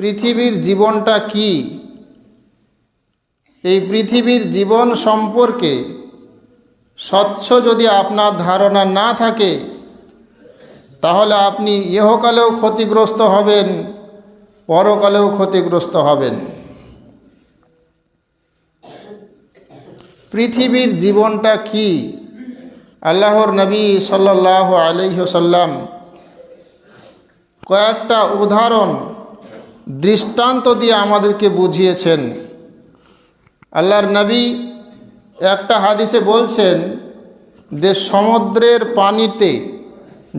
পৃথিবীর জীবনটা কি? এই পৃথিবীর জীবন সম্পর্কে স্বচ্ছ যদি আপনার ধারণা না থাকে, তাহলে আপনি ইহকালেও ক্ষতিগ্রস্ত হবেন, পরকালেও ক্ষতিগ্রস্ত হবেন। পৃথিবীর জীবনটা কি? আল্লাহর নবী সাল্লাহ আলহ্লাম কয়েকটা উদাহরণ দৃষ্টান্ত দিয়ে আমাদেরকে বুঝিয়েছেন। আল্লাহর নবী একটা হাদিসে বলছেন যে, সমুদ্রের পানিতে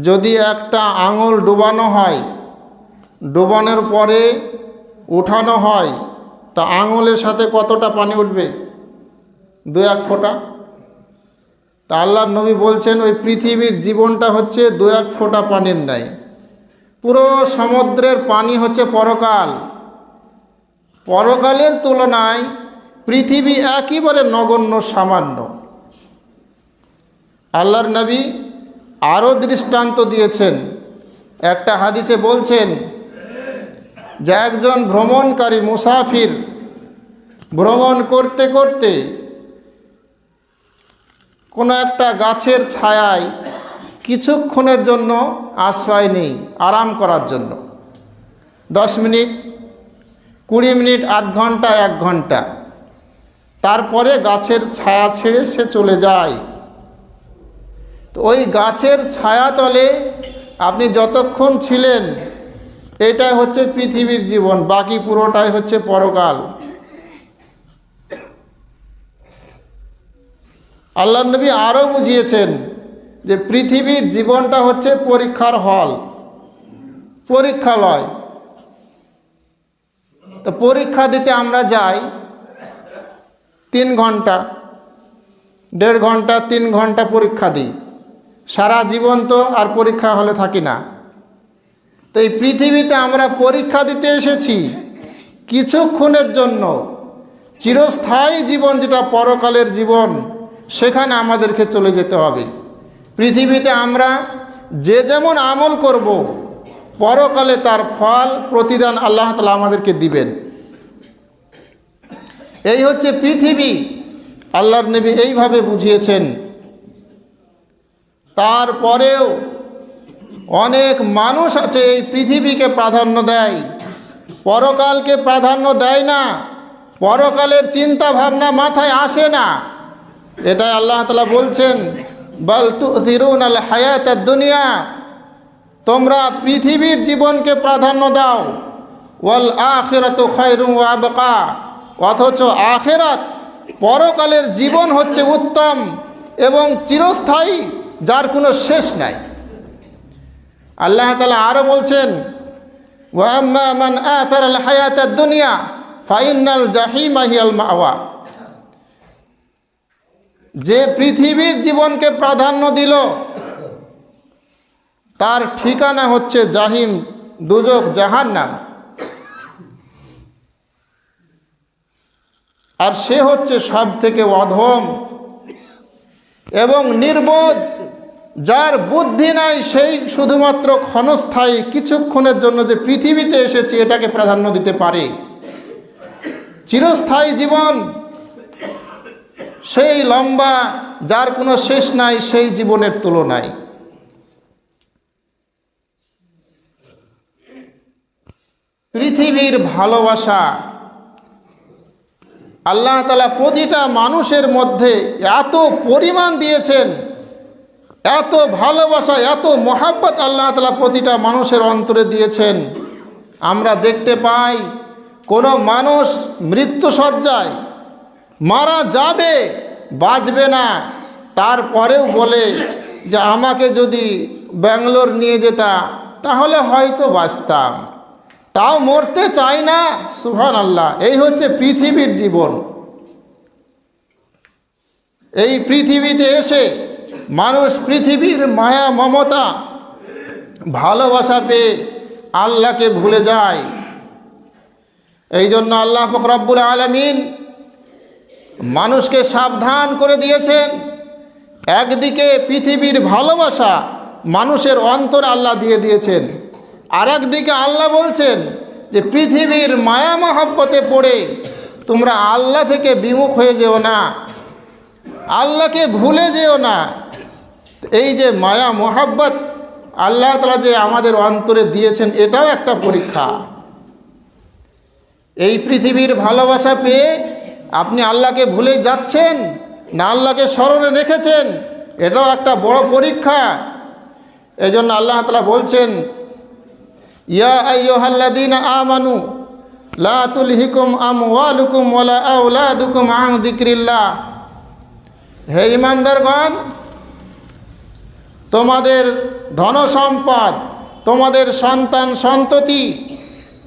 যদি একটা আঙুল ডুবানো হয়, ডুবানোর পরে উঠানো হয়, তা আঙুলের সাথে কতটা পানি উঠবে? দু এক ফোঁটা। তা আল্লাহর নবী বলছেন, ওই পৃথিবীর জীবনটা হচ্ছে দু এক ফোঁটা পানির নাই পুরো সমুদ্রের পানি হচ্ছে পরকাল। পরকালের তুলনায় পৃথিবী একেবারে নগণ্য, সামান্য। আল্লাহর নবী আরও দৃষ্টান্ত দিয়েছেন। একটা হাদিসে বলছেন, যে একজন ভ্রমণকারী মুসাফির ভ্রমণ করতে করতে কোনো একটা গাছের ছায়ায় কিছুক্ষণের জন্য আশ্রয় নেই, আরাম করার জন্য। দশ মিনিট, কুড়ি মিনিট, আধ ঘণ্টা, এক ঘণ্টা। তারপরে গাছের ছায়া ছেড়ে সে চলে যায়। তো ওই গাছের ছায়াতলে আপনি যতক্ষণ ছিলেন, এটাই হচ্ছে পৃথিবীর জীবন, বাকি পুরোটাই হচ্ছে পরকাল। আল্লাহ নবী আরও বুঝিয়েছেন যে পৃথিবীর জীবনটা হচ্ছে পরীক্ষার হল, পরীক্ষালয়। তো পরীক্ষা দিতে আমরা যাই তিন ঘণ্টা, দেড় ঘণ্টা, তিন ঘণ্টা পরীক্ষা দিই। সারা জীবন তো আর পরীক্ষা হলে থাকি না। তো এই পৃথিবীতে আমরা পরীক্ষা দিতে এসেছি কিছুক্ষণের জন্য। চিরস্থায়ী জীবন যেটা পরকালের জীবন, সেখানে আমাদেরকে চলে যেতে হবে। পৃথিবীতে আমরা যে যেমন আমল করব, পরকালে তার ফল, প্রতিদান আল্লাহ তালা আমাদেরকে দিবেন। এই হচ্ছে পৃথিবী। আল্লাহর নবী এইভাবে বুঝিয়েছেন। তারপরেও অনেক মানুষ আছে এই পৃথিবীকে প্রাধান্য দেয়। পরকালকে প্রাধান্য দেয় না। পরকালের চিন্তা ভাবনা মাথায় আসে না। এটাই আল্লাহ তালা বলছেন। বল তু থিরুন আল হায়াত দুনিয়া। তোমরা পৃথিবীর জীবনকে প্রাধান্য দাও। ওয়াল আখেরাত খয়রুম আবকা। অথচ আখেরাত পরকালের জীবন হচ্ছে উত্তম এবং চিরস্থায়ী, যার কোনো শেষ নাই। আল্লাহ তালা আরও বলছেন ওয়াম্মা মান আথার আল হায়াত দুনিয়া, ফাইনাল জাহিমাহিয়াল মাওয়া। যে পৃথিবীর জীবনকে প্রাধান্য দিল, তার ঠিকানা হচ্ছে জাহিম দুজক জাহান নাম আর সে হচ্ছে সব থেকে অধম এবং নির্বোধ, যার বুদ্ধি নাই, সেই শুধুমাত্র ক্ষণস্থায়ী কিছুক্ষণের জন্য যে পৃথিবীতে এসেছি, এটাকে প্রাধান্য দিতে পারে। চিরস্থায়ী জীবন সেই লম্বা, যার কোনো শেষ নাই, সেই জীবনের তুলনায়। পৃথিবীর ভালোবাসা আল্লাহ তালা প্রতিটা মানুষের মধ্যে এত পরিমাণ দিয়েছেন, এত ভালোবাসা, এত মহাব্বত আল্লাহ তালা প্রতিটা মানুষের অন্তরে দিয়েছেন। আমরা দেখতে পাই, কোনো মানুষ মৃত্যুসজ্জায় মারা যাবে, বাঁচবে না। তারপরেও বলে যে, আমাকে যদি ব্যাঙ্গালোর নিয়ে যেতা, তাহলে হয়তো বাঁচতাম। তাও মরতে চাই না। সুহান আল্লাহ এই হচ্ছে পৃথিবীর জীবন। এই পৃথিবীতে এসে মানুষ পৃথিবীর মায়া, মমতা, ভালোবাসা পেয়ে আল্লাহকে ভুলে যায়। এই জন্য আল্লাহ ফকরাবুল আলমিন মানুষকে সাবধান করে দিয়েছেন। একদিকে পৃথিবীর ভালোবাসা মানুষের অন্তরে আল্লাহ দিয়ে দিয়েছেন আর একদিকে আল্লাহ বলছেন যে পৃথিবীর মায়া মহাব্বতে পড়ে তোমরা আল্লাহ থেকে বিমুখ হয়ে যেও না, আল্লাহকে ভুলে যেও না। এই যে মায়া মোহাব্বত আল্লাহ তালা যে আমাদের অন্তরে দিয়েছেন, এটাও একটা পরীক্ষা। এই পৃথিবীর ভালোবাসা পেয়ে আপনি আল্লাহকে ভুলে যাচ্ছেন, না আল্লাহকে স্মরণে রেখেছেন, এটাও একটা বড় পরীক্ষা। এই জন্য আল্লাহ তালা বলছেন, ইয়া আইয়ুহাল্লাযীনা আমানু, লা তুলহিকুম আমওয়ালুকুম ওয়ালা আওলাদুকুম আন যিকরিল্লাহ। হে ইমানদারগণ তোমাদের ধন সম্পদ তোমাদের সন্তান সন্ততি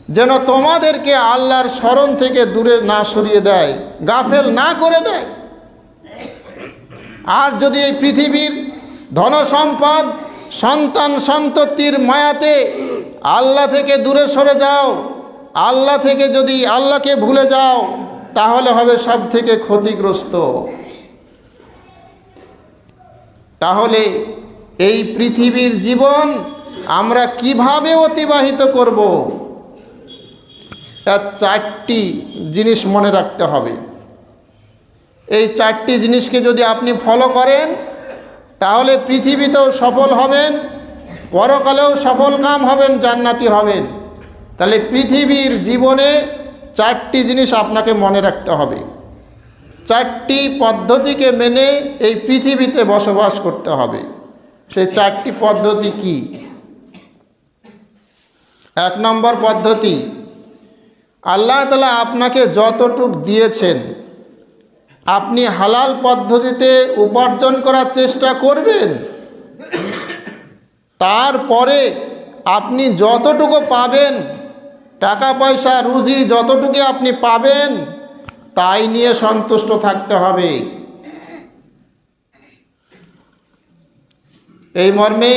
যেন তোমাদেরকে আল্লাহর স্মরণ থেকে দূরে না সরিয়ে দেয়, গাফেল না করে দেয়। আর যদি এই পৃথিবীর ধন সম্পদ সন্তান সন্ততির মায়াতে আল্লাহ থেকে দূরে সরে যাও, আল্লাহ থেকে যদি আল্লাহকে ভুলে যাও, তাহলে হবে সব থেকে ক্ষতিগ্রস্ত। তাহলে এই পৃথিবীর জীবন আমরা কীভাবে অতিবাহিত করব? চারটি জিনিস মনে রাখতে হবে। এই চারটি জিনিসকে যদি আপনি ফলো করেন, তাহলে পৃথিবীতেও সফল হবেন, পরকালেও সফল কাম হবেন, জান্নাতি হবেন। তাহলে পৃথিবীর জীবনে চারটি জিনিস আপনাকে মনে রাখতে হবে। চারটি পদ্ধতিকে মেনে এই পৃথিবীতে বসবাস করতে হবে। সেই চারটি পদ্ধতি কি? এক নম্বর পদ্ধতি আল্লাহ তালা আপনাকে যতটুক দিয়েছেন, আপনি হালাল পদ্ধতিতে উপার্জন করার চেষ্টা করবেন। তারপরে আপনি যতটুকু পাবেন, টাকা পয়সা, রুজি যতটুকু আপনি পাবেন, তাই নিয়ে সন্তুষ্ট থাকতে হবে। এই মর্মে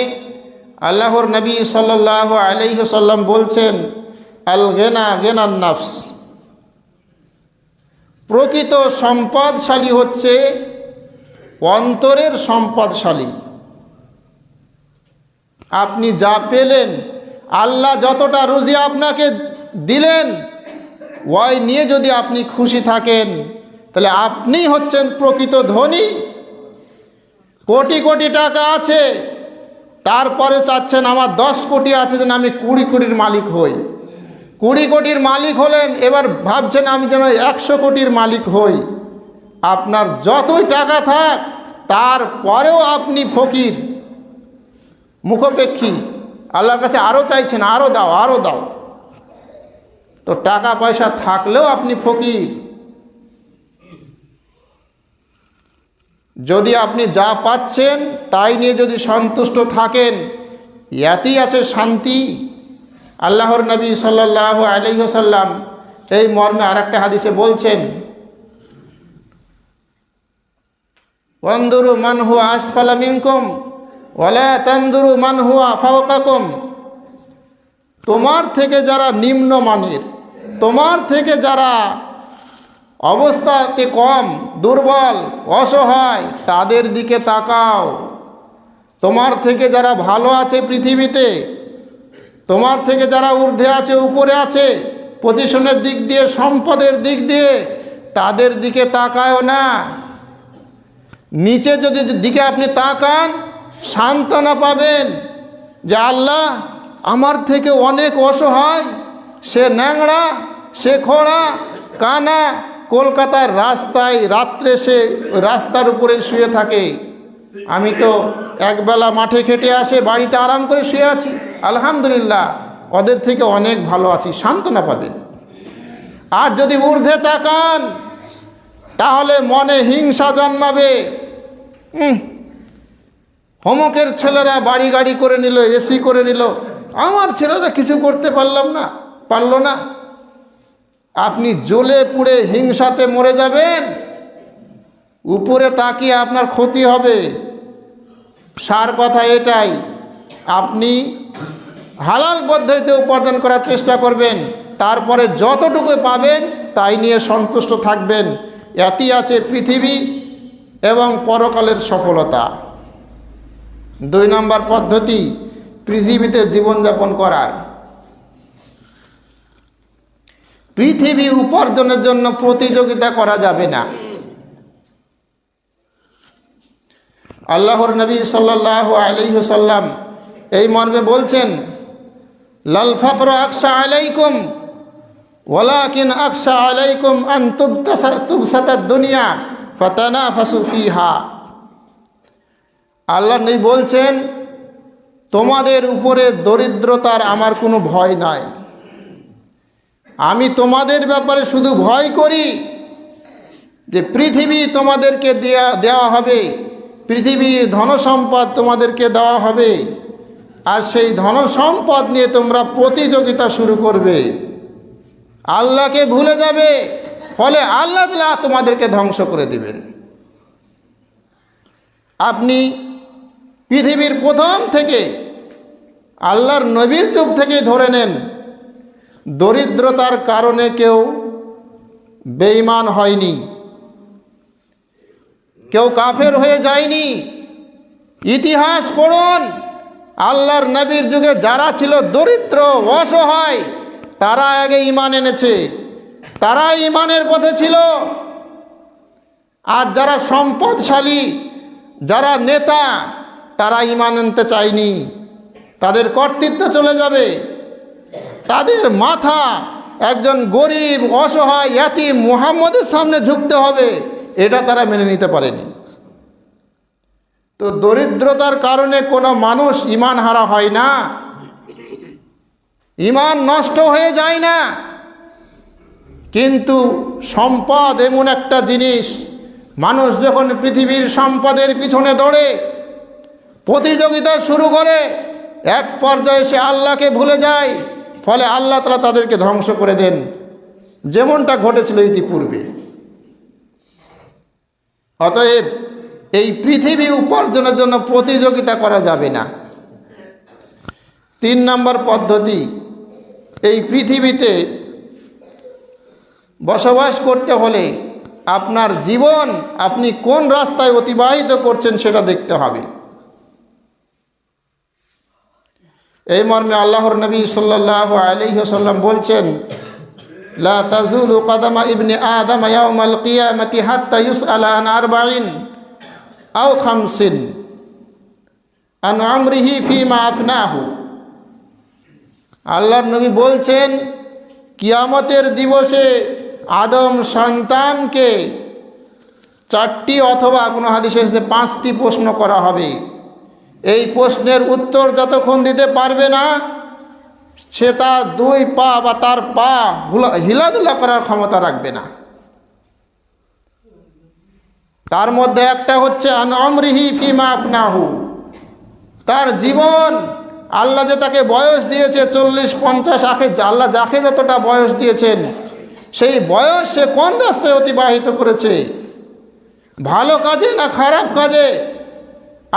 আল্লাহর নবী সাল্লাহ আলহ্লাম বলছেন আল গেনা গেনান নাফস। প্রকৃত সম্পদশালী হচ্ছে অন্তরের সম্পদশালী। আপনি যা পেলেন, আল্লাহ যতটা রুজি আপনাকে দিলেন, ওই নিয়ে যদি আপনি খুশি থাকেন, তাহলে আপনি হচ্ছেন প্রকৃত ধনী। কোটি কোটি টাকা আছে, তারপরে চাচ্ছেন আমার দশ কোটি আছে যেন আমি কুড়ি কোটির মালিক হই। কুড়ি কোটির মালিক হলেন, এবার ভাবছেন আমি যেন একশো কোটির মালিক হই। আপনার যতই টাকা থাক, তারপরেও আপনি ফকির। মুখপেক্ষী। আল্লাহর কাছে আরও চাইছেন আরও দাও আরও দাও। তো টাকা পয়সা থাকলেও আপনি ফকির। যদি আপনি যা পাচ্ছেন, তাই নিয়ে যদি সন্তুষ্ট থাকেন, ইয়াতেই আছে শান্তি। আল্লাহর নবী সাল্লাহ আলহ্লাম এই মর্মে আর একটা হাদিসে বলছেন অন্দুরু মানহু আসফালা মিনকুম ওলা তন্দুরু মানহু আফাওকাকুম তোমার থেকে যারা নিম্ন নিম্নমানের তোমার থেকে যারা অবস্থাতে কম, দুর্বল, অসহায়, তাদের দিকে তাকাও। তোমার থেকে যারা ভালো আছে পৃথিবীতে তোমার থেকে যারা ঊর্ধ্বে আছে, উপরে আছে, পজিশনের দিক দিয়ে, সম্পদের দিক দিয়ে, তাদের দিকে তাকায়ও না। নিচে যদি দিকে আপনি তাকান, সান্ত্বনা পাবেন যে আল্লাহ আমার থেকে অনেক অসহায়। সে ন্যাংড়া, সে খোড়া, কানা, কলকাতার রাস্তায় রাত্রে সে রাস্তার উপরে শুয়ে থাকে। আমি তো একবেলা মাঠে খেটে আসে, বাড়িতে আরাম করে শুয়ে আছি। আলহামদুলিল্লাহ, ওদের থেকে অনেক ভালো আছি, সান্ত্বনা পাবেন। আর যদি ঊর্ধ্বে তাকান, তাহলে মনে হিংসা জন্মাবে। হোমকের ছেলেরা বাড়ি গাড়ি করে নিল, এসি করে নিল, আমার ছেলেরা কিছু করতে পারলাম না, পারল না। আপনি জ্বলে পুড়ে হিংসাতে মরে যাবেন, উপরে তাকিয়ে আপনার ক্ষতি হবে। সার কথা এটাই। আপনি হালাল পদ্ধতিতে উপার্জন করার চেষ্টা করবেন, তারপরে যতটুকু পাবেন তাই নিয়ে সন্তুষ্ট থাকবেন। এতই আছে পৃথিবী এবং পরকালের সফলতা। দুই নম্বর পদ্ধতি, পৃথিবীতে জীবনযাপন করার। পৃথিবী উপার্জনের জন্য প্রতিযোগিতা করা যাবে না। আল্লাহর নবী সাল্লাহ আলহিহসাল্লাম এই মর্মে বলছেন, লাল ফকর আকশা আলাইকুম ওলাকিন আকশা আলাইকুম আন তুবসাত দুনিয়া ফতানা ফাসুফিহা আল্লাহ নবী বলছেন, তোমাদের উপরে দরিদ্রতার আমার কোনো ভয় নাই। আমি তোমাদের ব্যাপারে শুধু ভয় করি যে পৃথিবী তোমাদেরকে দেয়া দেওয়া হবে, পৃথিবীর ধনসম্পদ তোমাদেরকে দেওয়া হবে। আর সেই ধনসম্পদ নিয়ে তোমরা প্রতিযোগিতা শুরু করবে। আল্লাহকে ভুলে যাবে, ফলে আল্লাহ তালা তোমাদেরকে ধ্বংস করে দিবেন। আপনি পৃথিবীর প্রথম থেকে আল্লাহর নবীর যুগ থেকেই ধরে নেন, দরিদ্রতার কারণে কেউ বেইমান হয়নি, কেউ কাফের হয়ে যায়নি। ইতিহাস পড়ুন আল্লাহর নবীর যুগে যারা ছিল দরিদ্র, অসহায়, তারা আগে ইমান এনেছে। তারা ইমানের পথে ছিল। আর যারা সম্পদশালী, যারা নেতা, তারা ইমান আনতে চায়নি। তাদের কর্তৃত্ব চলে যাবে। তাদের মাথা একজন গরিব, অসহায় ইয়াতি মুহাম্মদের সামনে ঝুঁকতে হবে। এটা তারা মেনে নিতে পারেনি। তো দরিদ্রতার কারণে কোনো মানুষ ইমান হারা হয় না। ইমান নষ্ট হয়ে যায় না। কিন্তু সম্পদ এমন একটা জিনিস, মানুষ যখন পৃথিবীর সম্পদের পিছনে দৌড়ে, প্রতিযোগিতা শুরু করে, এক পর্যায়ে সে আল্লাহকে ভুলে যায়, ফলে আল্লাহ তালা তাদেরকে ধ্বংস করে দেন। যেমনটা ঘটেছিল ইতিপূর্বে। অতএব এই পৃথিবী উপার্জনের জন্য প্রতিযোগিতা করা যাবে না। তিন নম্বর পদ্ধতি, এই পৃথিবীতে বসবাস করতে হলে আপনার জীবন আপনি কোন রাস্তায় অতিবাহিত করছেন সেটা দেখতে হবে। এই মর্মে আল্লাহর নবী সাল্লাহ আলহিহসাল্লাম বলছেন, লা তাজুল কদমা ইবনে আদম ইয়াউমাল কিয়ামতি হাত্তা ইউসআলা আরবাইন আও খামসিন। আন আমরিহি ফিমা আফনাহু। আল্লাহর নবী বলছেন, কিয়ামতের দিবসে আদম সন্তানকে চারটি অথবা কোনো হাদিসে এসে পাঁচটি প্রশ্ন করা হবে। এই প্রশ্নের উত্তর যতক্ষণ দিতে পারবে না, সে তার দুই পা বা তার পা হুলা হিলাদুলা করার ক্ষমতা রাখবে না। তার মধ্যে একটা হচ্ছে অমরিহি ফিমা আপনাহু তার জীবন, আল্লাহ যে তাকে বয়স দিয়েছে, চল্লিশ, পঞ্চাশ, আখে, আল্লাহ যাকে যতটা বয়স দিয়েছেন, সেই বয়স সে কোন রাস্তায় অতিবাহিত করেছে? ভালো কাজে না খারাপ কাজে?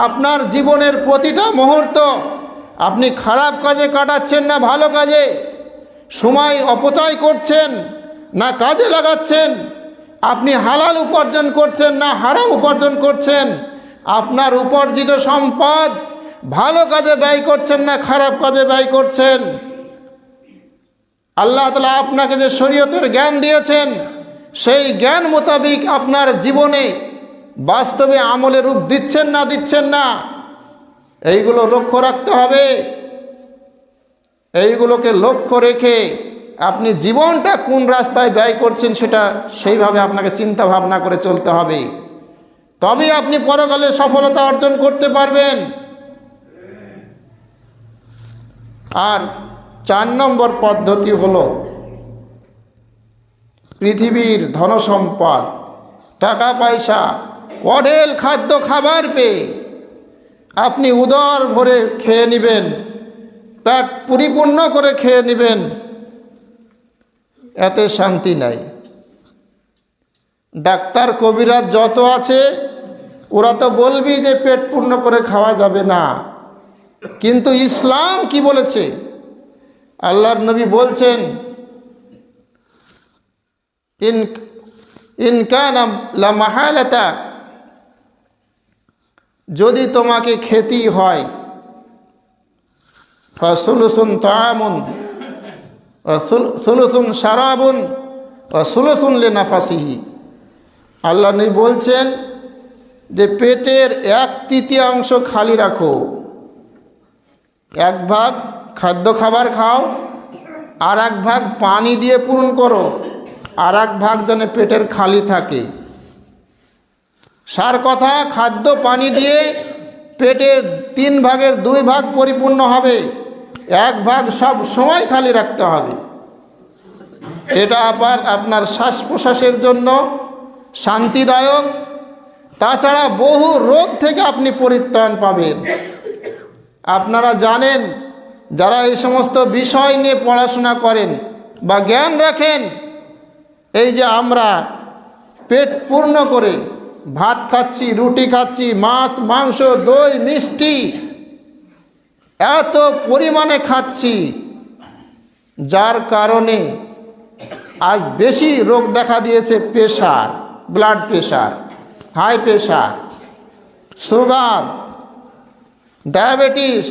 আপনার জীবনের প্রতিটা মুহূর্ত আপনি খারাপ কাজে কাটাচ্ছেন না ভালো কাজে? সময় অপচয় করছেন না কাজে লাগাচ্ছেন? আপনি হালাল উপার্জন করছেন না হারাম উপার্জন করছেন? আপনার উপার্জিত সম্পদ ভালো কাজে ব্যয় করছেন না খারাপ কাজে ব্যয় করছেন? আল্লাহ তালা আপনাকে যে শরীয়তের জ্ঞান দিয়েছেন, সেই জ্ঞান মোতাবিক আপনার জীবনে বাস্তবে আমলে রূপ দিচ্ছেন না দিচ্ছেন না? এইগুলো লক্ষ্য রাখতে হবে। এইগুলোকে লক্ষ্য রেখে আপনি জীবনটা কোন রাস্তায় ব্যয় করছেন সেটা সেইভাবে আপনাকে চিন্তা ভাবনা করে চলতে হবে। তবে আপনি পরকালে সফলতা অর্জন করতে পারবেন। আর চার নম্বর পদ্ধতি হলো পৃথিবীর ধনসম্পদ, টাকা, পয়সা, অঢেল খাদ্য, খাবার পেয়ে আপনি উদর ভরে খেয়ে নেবেন, পেট পরিপূর্ণ করে খেয়ে নেবেন। এতে শান্তি নাই। ডাক্তার কবিরাজ যত আছে, ওরা তো বলবি যে পেট পূর্ণ করে খাওয়া যাবে না। কিন্তু ইসলাম কি বলেছে? আল্লাহর নবী বলছেন, ইন যদি তোমাকে খেতেই হয়, ফসলুসুন তামুন সুলুসুন সারাবুন সুলুসুন লে নাফাসিহি আল্লাহ নবী বলছেন যে পেটের এক তৃতীয়াংশ খালি রাখো। এক ভাগ খাদ্য খাবার খাও, আর এক ভাগ পানি দিয়ে পূরণ করো, আর এক ভাগ যেন পেটের খালি থাকে। সার কথা, খাদ্য পানি দিয়ে পেটের তিন ভাগের দুই ভাগ পরিপূর্ণ হবে। এক ভাগ সব সময় খালি রাখতে হবে। এটা আবার আপনার শ্বাস প্রশ্বাসের জন্য শান্তিদায়ক। তাছাড়া বহু রোগ থেকে আপনি পরিত্রাণ পাবেন। আপনারা জানেন, যারা এই সমস্ত বিষয় নিয়ে পড়াশোনা করেন বা জ্ঞান রাখেন, এই যে আমরা পেট পূর্ণ করে ভাত খাচ্ছি, রুটি খাচ্ছি, মাছ, মাংস, দই, মিষ্টি এত পরিমাণে খাচ্ছি, যার কারণে আজ বেশি রোগ দেখা দিয়েছে pressure blood pressure high pressure sugar diabetes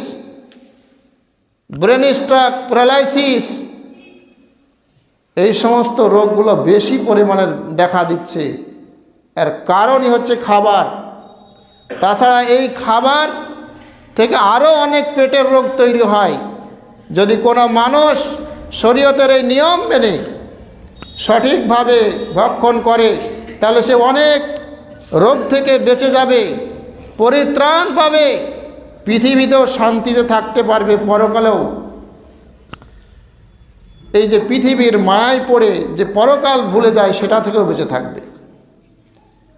brain stroke paralysis এই সমস্ত রোগগুলো বেশি পরিমাণে দেখা দিচ্ছে। এর কারণই হচ্ছে খাবার। তাছাড়া এই খাবার থেকে আরও অনেক পেটের রোগ তৈরি হয়। যদি কোনো মানুষ শরীয়তের এই নিয়ম মেনে সঠিকভাবে ভক্ষণ করে, তাহলে সে অনেক রোগ থেকে বেঁচে যাবে, পরিত্রাণ পাবে, পৃথিবীতেও শান্তিতে থাকতে পারবে পরকালেও। এই যে পৃথিবীর মায়ায় পড়ে যে পরকাল ভুলে যায়, সেটা থেকেও বেঁচে থাকবে।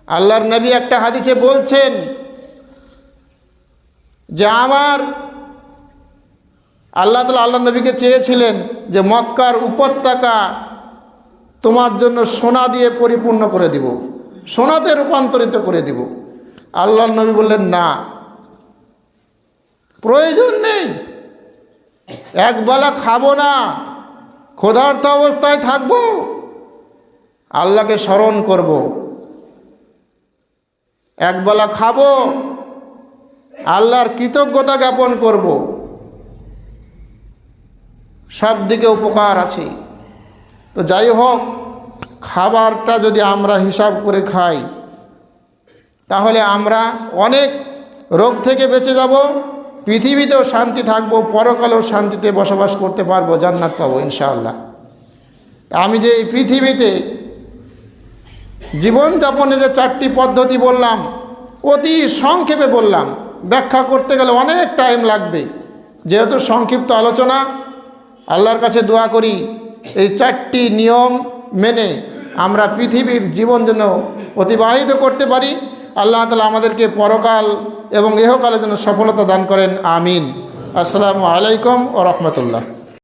আল্লাহর নবী একটা হাদিসে বলছেন যে আমার আল্লাহ তালা আল্লাহ নবীকে চেয়েছিলেন যে মক্কার উপত্যকা তোমার জন্য সোনা দিয়ে পরিপূর্ণ করে দিব, সোনাতে রূপান্তরিত করে দিব। আল্লাহ নবী বললেন, না, প্রয়োজন নেই। একবেলা খাব না, ক্ষুধার্ত অবস্থায় থাকব, আল্লাহকে স্মরণ করব। একবেলা খাব আল্লাহর কৃতজ্ঞতা জ্ঞাপন করব। সব দিকে উপকার আছে। তো যাই হোক, খাবারটা যদি আমরা হিসাব করে খাই, তাহলে আমরা অনেক রোগ থেকে বেঁচে যাব, পৃথিবীতেও শান্তি থাকব, পরকালেও শান্তিতে বসবাস করতে পারব, জান্নাত পাবো, ইনশাআল্লাহ। আমি যে এই পৃথিবীতে জীবনযাপনে যে চারটি পদ্ধতি বললাম, অতি সংক্ষেপে বললাম ব্যাখ্যা করতে গেলে অনেক টাইম লাগবে। যেহেতু সংক্ষিপ্ত আলোচনা, আল্লাহর কাছে দোয়া করি, এই চারটি নিয়ম মেনে আমরা পৃথিবীর জীবন যেন অতিবাহিত করতে পারি। আল্লাহ তালা আমাদেরকে পরকাল এবং এহকালে যেন সফলতা দান করেন, আমিন। আসসালামু আলাইকুম ও রহমতুল্লাহ।